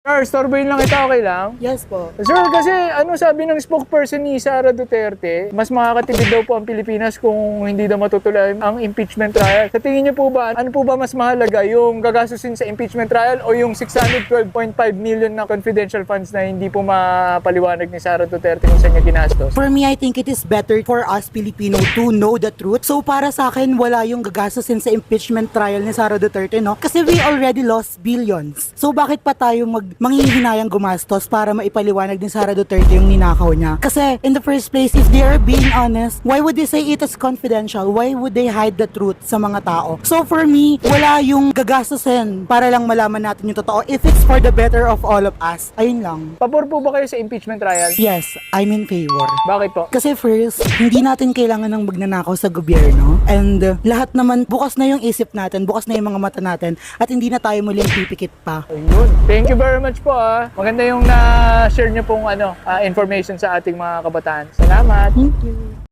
Sir, storboyin lang ito, okay lang? Yes po. Sir, kasi ano sabi ng spokesperson ni Sara Duterte, mas makakatipid daw po ang Pilipinas kung hindi daw matutuloy ang impeachment trial. Sa tingin niyo po ba, ano po ba mas mahalaga, yung gagastusin sa impeachment trial o yung 612.5 million na confidential funds na hindi po mapaliwanag ni Sara Duterte kung saan niya ginastos? For me, I think it is better for us Filipino to know the truth. So para sa akin, wala yung gagastusin sa impeachment trial ni Sara Duterte, no? Kasi we already lost billions. So bakit pa tayo mag manghihinayang gumastos para maipaliwanag ni Sara Duterte yung ninakaw niya? Kasi in the first place, if they are being honest, why would they say it is confidential? Why would they hide the truth sa mga tao? So for me, wala yung gagastusin para lang malaman natin yung totoo. If it's for the better of all of us, ayun lang. Pabor po ba kayo sa impeachment trial? Yes, I'm in favor. Bakit po? Kasi first, hindi natin kailangan ng magnanakaw sa gobyerno. And uh, lahat naman, bukas na yung isip natin, bukas na yung mga mata natin, at hindi na tayo muling pipikit pa. Ayun. Thank you very much po ah. Maganda yung na-share niyo pong ano, ah, information sa ating mga kabataan. Salamat. Thank you.